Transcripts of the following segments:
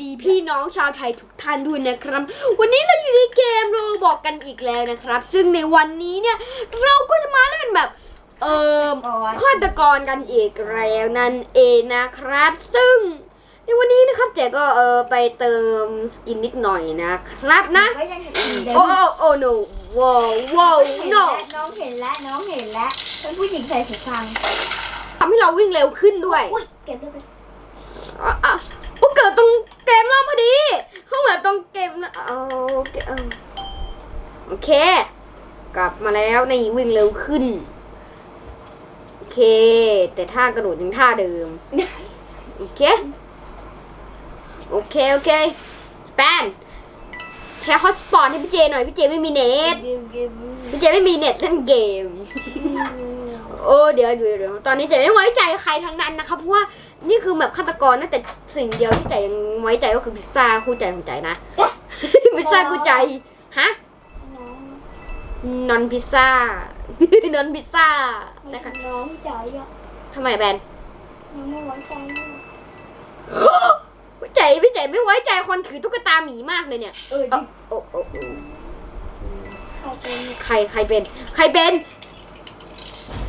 ดีพี่น้องชาวไทยทุกท่านด้วยนะครับ วันนี้เราอยู่ในเกมโรบอกกันอีกแล้วนะครับ ซึ่งในวันนี้เนี่ยเราก็จะมาเล่นแบบ เอ่อฆาตกรกันอีกแล้วนั่นเองนะครับ ซึ่งในวันนี้นะครับเจ๊ก็เออไปเติมสกินนิดหน่อยนะครับนะก็ยังเห็นอยู่เดิโอ้มโอ้โอ้ no ว้าวว้าวเห็น no แล้วน้องเห็นแล้วน้องเห็นแล้วเป็นผู้หญิงใส่หูฟังทำให้เราวิ่งเร็วขึ้นด้วยอุ้ยเก็บด้วยไป อะอะโอ้เกิดตรงเกมเริ่มพอดี เขาเหมือนตรงเกมนะเอาโอเคเอาโอเค กลับมาแล้วในวิ่งเร็วขึ้น โอเค แต่ท่ากระโดดยังท่าเดิม โอเค โอเค โอเคสแปนแค่ฮอตสปอตให้พี่เจหน่อย พี่เจไม่มีเน็ต พี่เจไม่มีเน็ตเล่นเกม โอ้เดี๋ยวเดี๋ยวเดี๋ยวตอนนี้เจไม่ไว้ใจใครทั้งนั้นนะคะเพราะว่า นี่คือแบบฆาตกรนะแต่สิ่งเดียวที่เจยังไว้ใจก็คือพิซซ่าคู่ใจหัวใจนะ พิซซ่าคู่ใจฮะนอนพิซซ่านอนพิซซ่านะคะน้องใจอะทำไมแบนน้องไม่ไว้ใจพี่เจพี่เจไม่ไว้ใจคนถือตุ๊กตาหมีมากเลยเนี่ยเออเอ้าดิโอ้โอ้โอ้ใครเป็นใครใครเป็น ใครเป็น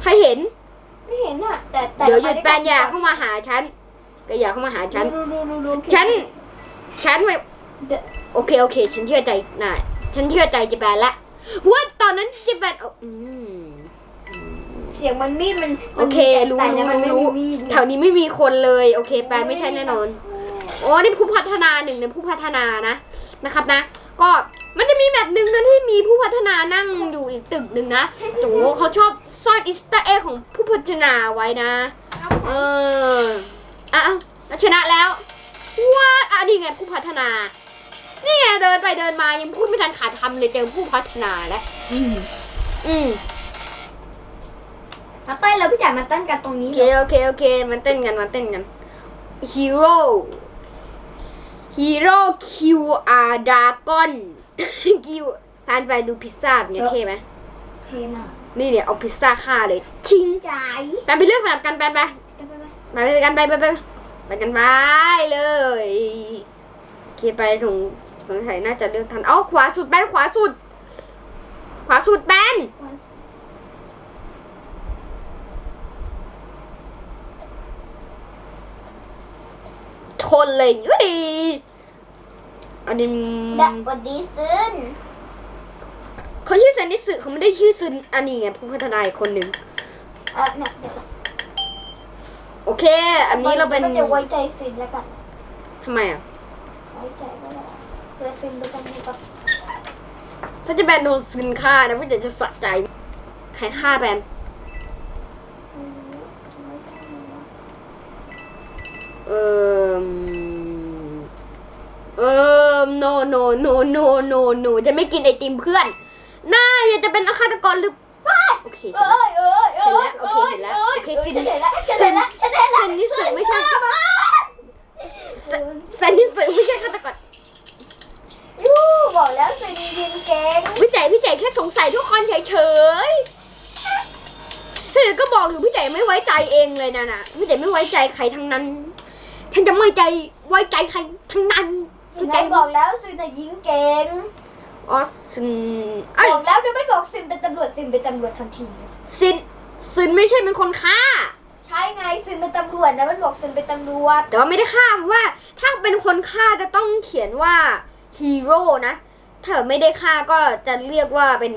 ใครเห็น ไม่เห็นอะแต่แต่เดี๋ยวหยุดแปนอย่าเข้ามาหาฉันก็อย่าเข้ามาหาฉัน ดูดูดูดูฉัน ฉันไม่ เดี๋ยวโอเคโอเค ฉันเชื่อใจนายฉันเชื่อใจเจแปนละเพราะว่าตอนนั้นเจแปนเอาอืม เสียงมันมีดมันโอเครู้แต่เนี่ยรู้มันไม่รู้ มีมีดแถวนี้ไม่มีคนเลย โอเค แปนไม่ใช่แน่นอน โอ้นี่ผู้พัฒนาหนึ่งในผู้พัฒนานะนะครับนะ ก็มันจะมีแบบหนึ่งนะที่มีผู้พัฒนานั่งอยู่อีกตึกหนึ่งนะโอ้เขาชอบซ่อนอิสต์เอของผู้พัฒนาไว้นะ เอออะแล้วชนะแล้วว้าอะนี่ไงผู้พัฒนานี่ไงเดินไปเดินมายังพูดไม่ทันขาดคำเลยเจอผู้พัฒนาแล้วอืมอืมมาเต้นแล้วพี่จ๋ามาเต้นกันตรงโอนี้เคเลยโอเคโอเคมันเต้นกันมันเต้นกันฮีโร่ ฮีโร่คิวอาร์ดากอนคิวทานไปดูพิซซ่าเป็นไงเท่ไหมเทมากนี่เนี่ยเอาพิซซ่าฆ่าเลยชิงใจแปนไปเลือกแบบกันแปนไปไปไปไปไปไปกันไปไปไปไปกันไปเลยโอเคไปถึงสงสัยน่าจะเลือกทันเอ้าขวาสุดแบนขวาสุด ขวาสุดแบนชนเลยเฮ้ย อันนี้ดับวันดีซึนเขาชื่อเซนนิสึเขาไม่ได้ชื่อซึนอันนี้ไงผู้พัฒนาอีกคนหนึ่งเออเนี่ยเดี๋ยวก่อนโอเค อันนี้เราเป็นก็จะไว้ใจซินแล้วกันทำไมอะไว้ใจก็ได้เพื่อซินไปตรงนี้ก่อนถ้าจะแบนโดนซึนฆ่านะผู้ใหญ่จะสะใจใครฆ่าแบนอืมไม่ใช่นะ เอ่อ เอ่อ no no no no no no จะไม่กินไอติมเพื่อนน่าอยากจะเป็นฆาตกรหรือเปล่าโอเคเอ้ยเอ้ยเอ้ยเห็นแล้วโอเคเห็นแล้วโอเคซินเห็นแล้วเห็นแล้วเห็นแล้วเซนนิสึไม่ใช่เซนนิสึไม่ใช่ฆาตกรยูบอกแล้วซินยินเก่งพี่ใจพี่ใจแค่สงสัยทุกคนเฉยๆเฮ้ยก็บอกอยู่พี่ใจไม่ไว้ใจเองเลยนะนะพี่ใจไม่ไว้ใจใครทั้งนั้นฉันจะไม่ใจไว้ใจใครทั้งนั้นเห็นพี่ไห มใจบอกแล้วซินน่ะยิงเก่งออสซินไอ้ยบอกแล้วเดี๋ยวไม่บอกซินเป็นตำรวจซินเป็นตำรวจทันที ซินซินไม่ใช่เป็นคนฆ่า ใช่ไงซินเป็นตำรวจนะมันบอกซินเป็นตำรวจแต่ว่าไม่ได้ฆ่าเพราะว่า ถ้าเป็นคนฆ่าจะต้องเขียนว่าฮีโร่นะ ถ้าไม่ได้ฆ่าก็จะเรียกว่าเป็น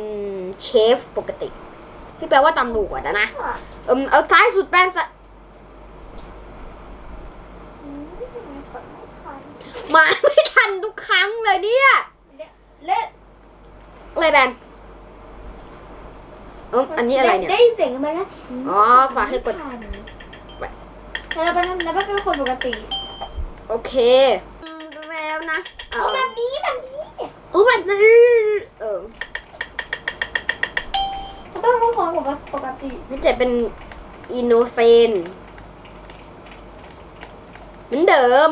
เชฟปกติ ที่แปลว่าตำรวจอะนะเอิมเอาซ้ายสุดแป้นซะมาไม่ ทันทุกครั้งเลยเนี่ยเล่นอะไรแบนเอมอันนี้อะไรเนี่ย ได้เสียงมาแล้วอ๋อ ฝากให้กดแล้วเราเป็นแล้วเป็นคนปกติ โอเคอืมแล้วนะเอาแบบนี้แบบนี้โอ้แบบนี้เออเราเป็นคนปกติพี่เจเป็นอินโนเซนเหมือนเดิม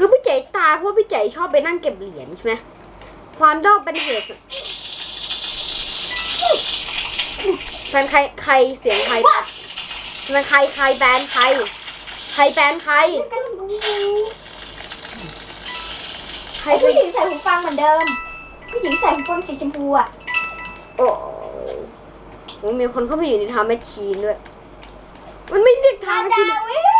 คือพี่เจตายเพราะพี่เจชอบไปนั่งเก็บเหรียญใช่ไหมความชอบเป็นเหตุแฟนใครใครเสียงใครแฟนใครใครแบนใคร ใครแบนใครกันรู้รไอ้ไปผู้หญิงใส่หูฟังเหมือนเดิม ผู้หญิงใส่หูฟังสีชมพูอะ โอ้โหมีคนเข้าไปอยู่ในทางแมชชีนด้วย มันไม่เรียกทาอางแมชชีจารนย์วิ่ง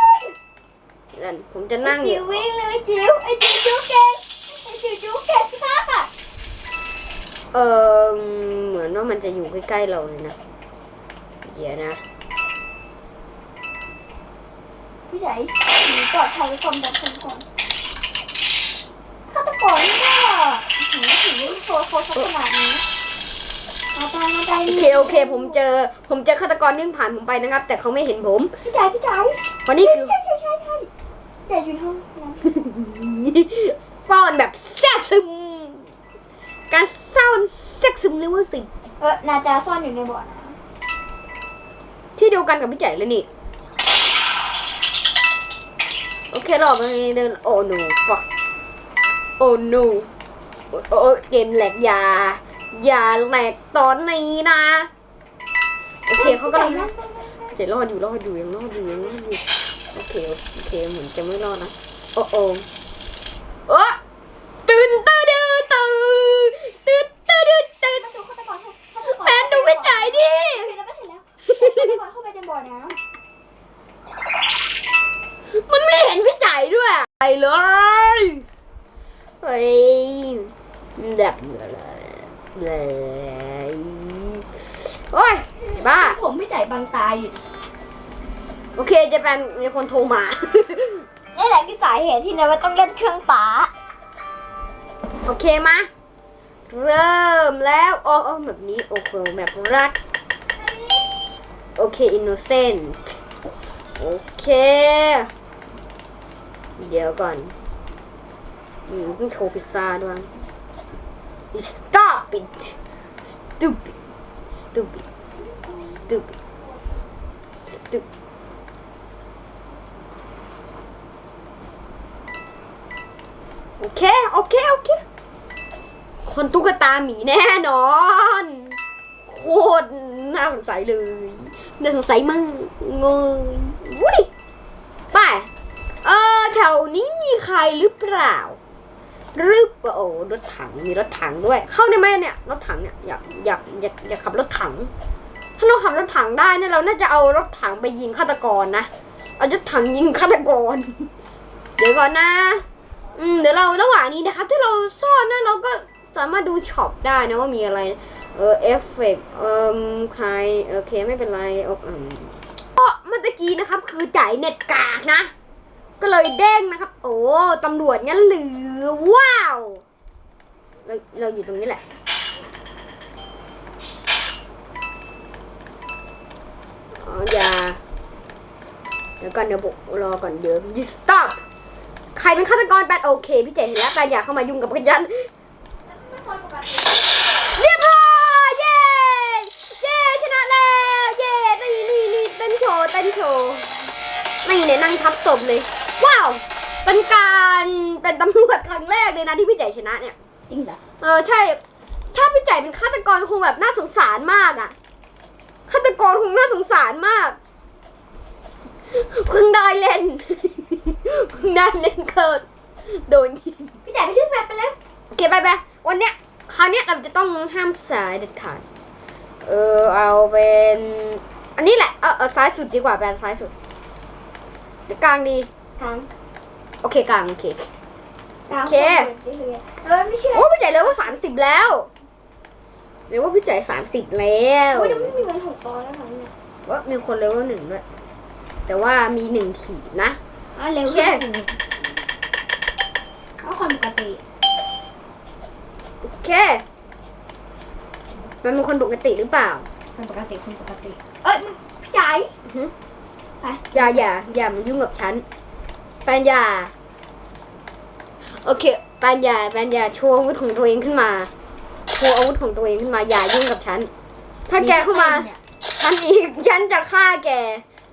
นั่นผมจะนั่งอจิ๋ยู่ววิ่งเลยจิ๋วไอ้จิ๋วจุ๊กเก่งไอ้จิ๋วจุ๊กเก่งมากอะเออเหมือนว่ามันจะอยู่ใกล้ๆเราเลยนะ เดี๋ยวนะผู้ใหญ่หนีปลอดภัยความดันคนก่อนฆาตกรนี่ก็ถึงถึงโชว์โคสักขนาดนี้มาตายมาตายโอเคโอเค ผมเจอ ผมเจอฆาตกรวิ่งผ่านผมไปนะครับ แต่เขาไม่เห็นผมพี่จ๋าพี่จ๋าวันนี้คือ ใช่ใช่ใช่ใช่ อย่าอยู่ในห้องนั้นซ่อนแบบแทรกซึม การซ่อนแทรกซึมเรียกว่าสิเออนาจาซ่อนอยู่ในบ่อน้ที่เดียวกันกับพี่แจ๋เลยนี่ โอเครอบนี้เดินโอ้ no fuck โอ้ no โอ้โอ้เกมแหลกอยา อย่าแหลกตอนนี้นะำโอเคเขากำลังนั่นเจะรอดอยู่รอดอยู่ยังรอดอยู่ยังรอดอยู่โอ เคโอเคเหมือนจะไม่รอดนะ โอ้โอ้โอ้ตื่นตื่นตื่นตื่นตื่นตื่นตื่นมาดูฆาตกรฆาตกรแฟนดูไม่จ่ายดิเห็นแล้วไม่เห็นแล้วเข้าไปในบ่อน้มันไม่เห็นพี่จ่ายด้วยไปเลยเฮ้ยแบบเลยโอ้ยบ้าผมไม่จ่ายบางตาอยู่ โอเคเจะเป็นมีคนโทรมา นี่แหละคือสาเหตุที่นายว่าต้องเล่นเครื่องป๋าโอเคมาเริ่มแล้วอ๋ออ๋อแบบนี้ โอเคแบบรักโอเคอินโนเซนต์โอเค เดี๋ยวก่อนอืมต้องโชว์พิซซ่าด้วย stop it stupid stupid stupid stupid โอเค โอเค โอเค คนตุ๊กตาหมีแน่นอน โคตรน่าสงสัยเลย น่าสงสัยมากเงยวุ้ยไปเออแถวนี้มีใครหรือเปล่าหรือเปล่าโอ้รถถังมีรถถังด้วย เข้าได้ไหมเนี่ยรถถังเนี่ยอยากอยากอยากอยากขับรถถัง ถ้าเราขับรถถังได้เนี่ยเราน่าจะเอารถถังไปยิงฆาตกรนะเอารถถังยิงฆาตกร เดี๋ยวก่อนนะ อืมเดี๋ยวเราระหว่างนี้นะครับ ที่เราซ่อนนะเราก็สามารถดูช็อปได้นะว่ามีอะไร เออเอฟเฟกเอ่มใครโอเคไม่เป็นไรโออืมก็เมื่อตะกี้นะครับคือจ่ายเน็ตกากนะ ก็เลยเด้งนะครับ โอ้ตำรวจงั้นหรือว้าวเราเราอยู่ตรงนี้แหละอ๋ออย่าเดี๋ยวก่อนเดี๋ยวบอกรอก่อนเดี๋ยว you stop ใครเป็นฆาตกรแปดโอเคพี่เจเห็นแล้วแต่อย่าเข้ามายุ่งกับพยันไม่ค่อยปกติเรียบร้อยเย้เย้ชนะแล้วเย้นี่นี่นี่เต้นโชว์เต้นโชว์นี่เนี่ยนั่งทับศพเลย ว้าว เป็นการเป็นตำรวจครั้งแรกเลยนะที่พี่เจชนะเนี่ยจริงเหรอเออใช่ ถ้าพี่ใจเป็นฆาตกรคงแบบน่าสงสารมากอะฆาตกรคงน่าสงสารมากเพิ่งได้เล่น เพิ่งได้เล่นเกิดโดนยิงพี่จ่ายไปเรื่องแบบไปแล้วโอเคไปไปวันเนี้ยคราวเนี้ยเราจะต้องห้ามสายเด็ดขาดเออเอาเป็น อันนี้แหละเอาเอาซ้ายสุดดีกว่าแบนซ้ายสุดหรือกลางดีทางโอเคกลางโอเค ทางโอเค เออไม่เชื่อโอ้พี่ใจเลยว่าสามสิบแล้วเรียกว่าพี่ใจสามสิบแล้วโอ้ยเดี๋ยวไม่มีเงินหกร้อยแล้วนะเนี่ยว่ามีคนเลเวลหนึ่งด้วยแต่ว่ามีหนึ่งขีดนะ อ๋อเร็วโอเคเอาคนปกติ โอเค มันเป็นคนปกติหรือเปล่า คนปกติคนปกติ เอ้ยพี่จ่ายอือหือไปอย่าอย่าอย่ามายุ่งกับฉันแปนอย่าโอเคแปนอย่าแปนอย่าโชว์อาวุธของตัวเองขึ้นมา โชว์อาวุธของตัวเองขึ้นมา อย่ายุ่งกับฉัน ถ้าแกเข้ามา ฉันอีกฉันจะฆ่าแก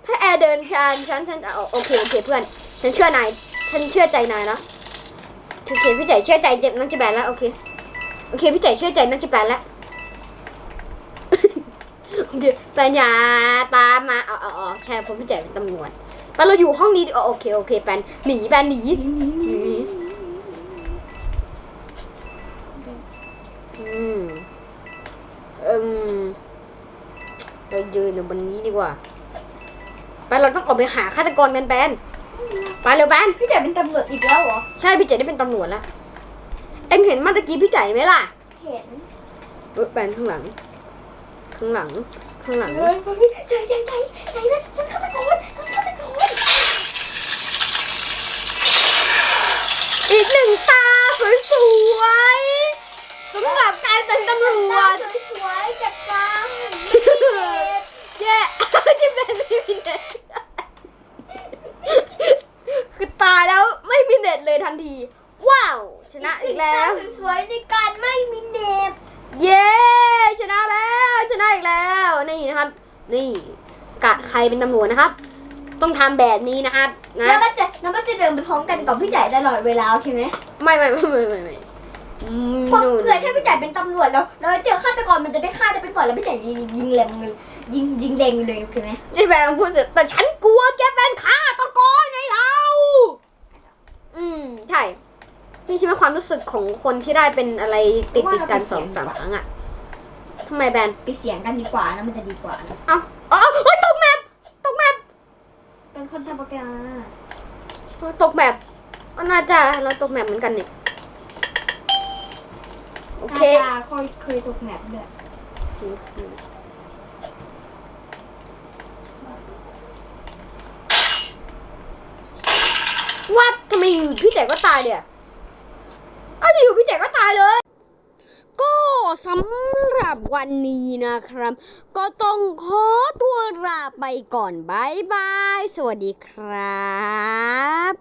ถ้าแอร์เดินจานฉันฉันจะอโอเคโอเคเพื่อน ฉันเชื่อนาย ฉันเชื่อใจนายนะโอเคพี่ใจเชื่อใจเจ็บน้อจะแบนแล้วโอเค โอเคพี่ใจเชื่อใจน้อจะแบนแล้วโอเคปัญญาตามมาอ๋ออ๋อใช่ผมพี่ใจเป็นตำรวจปเราอยู่ห้องนี้โอเคโอเคแบนหนีแบนหนีอืมเออเราเจนอยู่บนนี้ดีกว่า เราต้องออกไปหาฆาตกรกันแบนไปเร็วแบนพี่จ๋าเป็นตำรวจอีกแล้วเหรอ ใช่พี่เจ๋ได้เป็นตำรวจแล้ว เอ็งเห็นเมื่อตะกี้พี่จ๋ไหมล่ะ เห็นเออแบนข้างหลัง ข้างหลัง ข้างหลังเฮ้ยเฮ้ยใจใจใจใจนะมันฆาตกรมันฆาตกรอีกหนึ่งตาสวยๆสำหรับการเป็นตำรวจสวยๆจัดการเย้ที่เป็นไม่มีเน็ตคือตายแล้วไม่มีเน็ตเลยทันที ว้าว ชนะอีกแล้ว สวยๆในการไม่มีเน็ตเย้ชนะแล้วชนะอีกแล้วนี่นะครับ นี่กะใครเป็นตำรวจนะครับ ต้องทำแบบนี้นะครับนะแล้วก็จะแล้วก็จะเดินไปพร้อมกันกับพี่จ๋าตลอดเวลาโอเคไหมไม่ไม่ไม่ไม่ไม่ไม่อืม เพราะนู่นเผื่อถ้าพี่จ๋าเป็นตำรวจแล้วแล้วเจอฆาตกรมันจะได้ฆ่าได้เป็นก่อนแล้วพี่จ๋ายิงยิงแรงเลยยิงยิงแรงเลยโอเคไหมจีแบงพูดเสร็จแต่ฉันกลัวแกเป็นฆาตกรไงเรา อืมใช่นี่ใช่ไหมความรู้สึกของคนที่ได้เป็นอะไรติดติดๆกันสองสามครั้งอะทำไมแบนไปเสียงกันดีกว่านะมันจะดีกว่านะเอ้าอ๋อเฮ้ยตกแมปตกแมปเป็นคนธรรมดาตกแมปอ๋อน่าจะเราตกแมปเหมือนกันเนี่ยโอ เคตาเคยเคยตกแมปด้วยว่าทำไมอยู่พี่แจกก็ตายเดี๋ยวอ้าวอยู่พี่แจกก็ตายเลย ก็สำหรับวันนี้นะครับ ก็ต้องขอตัวลาไปก่อนบายบาย สวัสดีครับ